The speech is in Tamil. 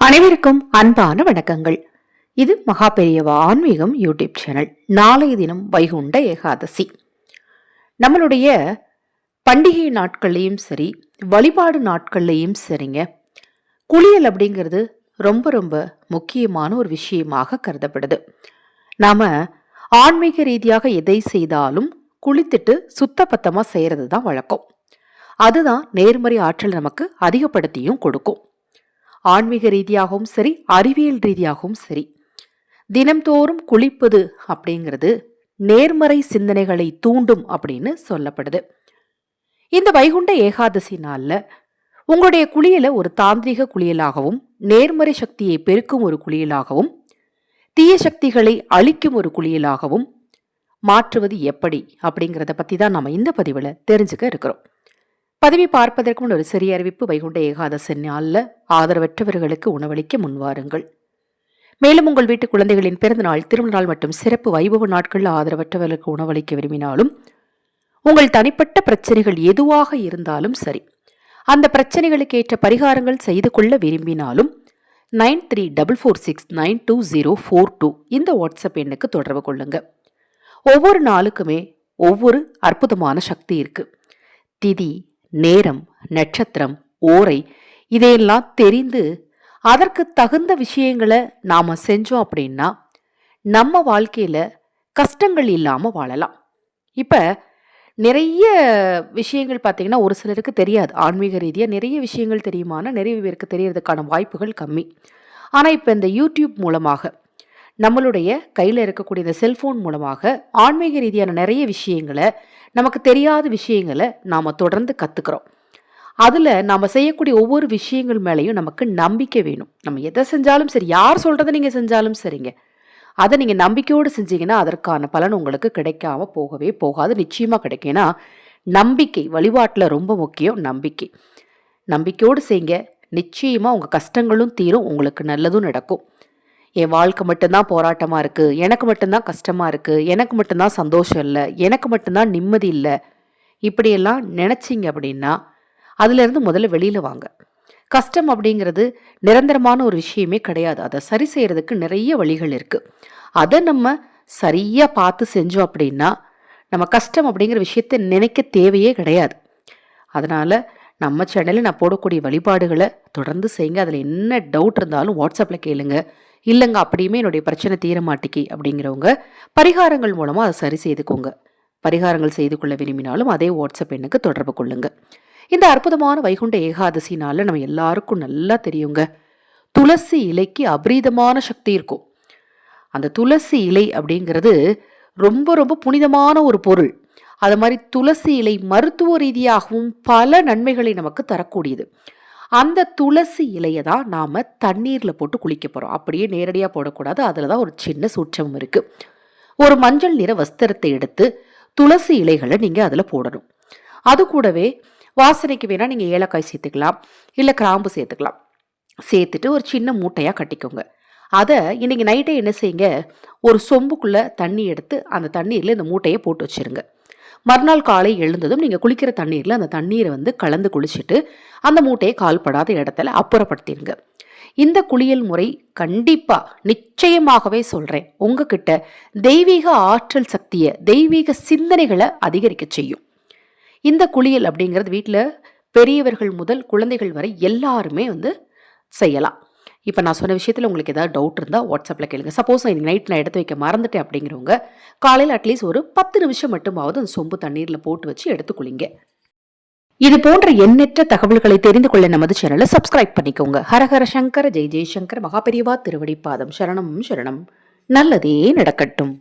அனைவருக்கும் அன்பான வணக்கங்கள். இது மகா பெரியவா ஆன்மீகம் யூடியூப் சேனல். நாளைய தினம் வைகுண்ட ஏகாதசி. நம்மளுடைய பண்டிகை நாட்கள்லையும் சரி வழிபாடு நாட்கள்லையும் சரிங்க. குளியல் அப்படிங்கிறது ரொம்ப ரொம்ப முக்கியமான ஒரு விஷயமாக கருதப்படுது. நாம் ஆன்மீக ரீதியாக எதை செய்தாலும் குளித்துட்டு சுத்தபத்தமாக செய்கிறது தான் வழக்கம். அதுதான் நேர்மறை ஆற்றல் நமக்கு அதிகப்படுத்தியும் கொடுக்கும். ஆன்மீக ரீதியாகவும் சரி அறிவியல் ரீதியாகவும் சரி. தினம்தோறும் குளிப்பது அப்படிங்கிறது நேர்மறை சிந்தனைகளை தூண்டும் அப்படின்னு சொல்லப்படுது. இந்த வைகுண்ட ஏகாதசி நாளில் உங்களுடைய குளியலை ஒரு தாந்திரிக குளியலாகவும் நேர்மறை சக்தியை பெருக்கும் ஒரு குளியலாகவும் தீய சக்திகளை அழிக்கும் ஒரு குளியலாகவும் மாற்றுவது எப்படி அப்படிங்கிறத பற்றி தான் நம்ம இந்த பதிவில் தெரிஞ்சுக்க இருக்கிறோம். பதவி பார்ப்பதற்கு முன் ஒரு சிறிய அறிவிப்பு வைகுண்ட ஏகாதசி நாளில் ஆதரவற்றவர்களுக்கு உணவளிக்க முன்வாருங்கள் மேலும் உங்கள் வீட்டு குழந்தைகளின் பிறந்தநாள் திருமண நாள் மற்றும் சிறப்பு வைபவ நாட்களில் ஆதரவற்றவர்களுக்கு உணவளிக்க விரும்பினாலும் உங்கள் தனிப்பட்ட பிரச்சனைகள் எதுவாக இருந்தாலும் சரி அந்த பிரச்சனைகளுக்கு ஏற்ற பரிகாரங்கள் செய்து கொள்ள விரும்பினாலும் nine three double four six nine two zero four two இந்த வாட்ஸ்அப் எண்ணுக்கு தொடர்பு கொள்ளுங்க. ஒவ்வொரு நாளுக்குமே ஒவ்வொரு அற்புதமான சக்தி இருக்கு. திதி நேரம் நட்சத்திரம் ஓரை இதையெல்லாம் தெரிந்து அதற்கு தகுந்த விஷயங்களை நாம செஞ்சோம் அப்படின்னா நம்ம வாழ்க்கையில் கஷ்டங்கள் இல்லாமல் வாழலாம். இப்போ நிறைய விஷயங்கள் பார்த்தீங்கன்னா ஒரு சிலருக்கு தெரியாது. ஆன்மீக ரீதியாக நிறைய விஷயங்கள் தெரியுமானா நிறைய பேருக்கு தெரியறதுக்கான வாய்ப்புகள் கம்மி. ஆனால் இப்போ இந்த யூடியூப் மூலமாக நம்மளுடைய கையில் இருக்கக்கூடிய இந்த செல்ஃபோன் மூலமாக ஆன்மீக ரீதியான நிறைய விஷயங்களை நமக்கு தெரியாத விஷயங்களை நாம் தொடர்ந்து கற்றுக்குறோம் அதில் நாம் செய்யக்கூடிய ஒவ்வொரு விஷயங்கள் மேலேயும் நமக்கு நம்பிக்கை வேணும். நம்ம எதை செஞ்சாலும் சரி யார் சொல்கிறத நீங்கள் செஞ்சாலும் சரிங்க. அதை நீங்கள் நம்பிக்கையோடு செஞ்சீங்கன்னா அதற்கான பலன் உங்களுக்கு கிடைக்காம போகவே போகாது நிச்சயமாக கிடைக்கும். ஏன்னா நம்பிக்கை வழிபாட்டில் ரொம்ப முக்கியம் நம்பிக்கை. நம்பிக்கையோடு செய்யுங்க. நிச்சயமாக உங்கள் கஷ்டங்களும் தீரும் உங்களுக்கு நல்லதும் நடக்கும். என் வாழ்க்கை மட்டும்தான் போராட்டமாக இருக்குது எனக்கு மட்டும்தான் கஷ்டமாக இருக்குது எனக்கு மட்டும்தான் சந்தோஷம் இல்லை. எனக்கு மட்டும்தான் நிம்மதி இல்லை. இப்படியெல்லாம் நினச்சிங்க அப்படின்னா அதுலேருந்து முதல்ல வெளியில் வாங்க. கஷ்டம் அப்படிங்கிறது நிரந்தரமான ஒரு விஷயமே கிடையாது. அதை சரி செய்யறதுக்கு நிறைய வழிகள் இருக்குது அதை நம்ம சரியாக பார்த்து செஞ்சோம் அப்படின்னா நம்ம கஷ்டம் அப்படிங்கிற விஷயத்த நினைக்க தேவையே கிடையாது. அதனால் நம்ம சேனலில் நான் போடக்கூடிய வழிபாடுகளை தொடர்ந்து செய்யுங்க. அதில் என்ன டவுட் இருந்தாலும் வாட்ஸ்அப்பில் கேளுங்கள் இல்லைங்க அப்படியுமே என்னுடைய பிரச்சனை தீர மாட்டிக்கி அப்படிங்கிறவங்க பரிகாரங்கள் மூலமாக அதை சரி செய்துக்கோங்க. பரிகாரங்கள் செய்து கொள்ள விரும்பினாலும் அதே வாட்ஸ்அப் எண்ணுக்கு தொடர்பு கொள்ளுங்க. இந்த அற்புதமான வைகுண்ட ஏகாதசினால நம்ம எல்லாருக்கும் நல்லா தெரியுங்க. துளசி இலைக்கு அபரீதமான சக்தி இருக்கும். அந்த துளசி இலை அப்படிங்கிறது ரொம்ப ரொம்ப புனிதமான ஒரு பொருள். அது மாதிரி துளசி இலை மருத்துவ ரீதியாகவும் பல நன்மைகளை நமக்கு தரக்கூடியது. அந்த துளசி இலையை தான் நாம் தண்ணீரில் போட்டு குளிக்க போகிறோம் அப்படியே நேரடியாக போடக்கூடாது. அதில் தான் ஒரு சின்ன சூட்சமும் இருக்குது ஒரு மஞ்சள் நிற வஸ்திரத்தை எடுத்து துளசி இலைகளை நீங்கள் அதில் போடணும். அது கூடவே வாசனைக்கு வேணால் நீங்கள் ஏலக்காய் சேர்த்துக்கலாம். இல்லை கிராம்பு சேர்த்துக்கலாம். சேர்த்துட்டு ஒரு சின்ன மூட்டையாக கட்டிக்கோங்க. அதை இன்னைக்கு நைட்டே என்ன செய்யுங்க? ஒரு சொம்புக்குள்ளே தண்ணி எடுத்து அந்த தண்ணீரில் இந்த மூட்டையை போட்டு வச்சிருங்க. மறுநாள் காலை எழுந்ததும் நீங்கள் குளிக்கிற தண்ணீரில் அந்த தண்ணீரை வந்து கலந்து குளிச்சுட்டு அந்த மூட்டையை கால்படாத இடத்துல அப்புறப்படுத்திடுங்க இந்த குளியல் முறை கண்டிப்பாக நிச்சயமாகவே சொல்கிறேன் உங்ககிட்ட தெய்வீக ஆற்றல் சக்தியை தெய்வீக சிந்தனைகளை அதிகரிக்க செய்யும். இந்த குளியல் அப்படிங்கிறது வீட்டில் பெரியவர்கள் முதல் குழந்தைகள் வரை எல்லாருமே வந்து செய்யலாம். இப்போ நான் சொன்ன விஷயத்தில் உங்களுக்கு ஏதாவது டவுட் இருந்தால் வாட்ஸ்அப்பில் கேளுங்க. சப்போஸ் இன்னைக்கு நைட் நான் எடுத்து வைக்க மறந்துட்டேன் அப்படிங்கிறவங்க காலையில் அட்லீஸ்ட் ஒரு பத்து நிமிஷம் மட்டுமாவது அந்த சொம்பு தண்ணீரில் போட்டு வச்சு எடுத்து குளிங்க. இது போன்ற எண்ணற்ற தகவல்களை தெரிந்து கொள்ள நமது சேனலை சப்ஸ்கிரைப் பண்ணிக்கோங்க. ஹரஹர சங்கர ஜெய் ஜெய்சங்கர் மகாபெரிவா திருவடிப்பாதம் சரணம் சரணம். நல்லதே நடக்கட்டும்.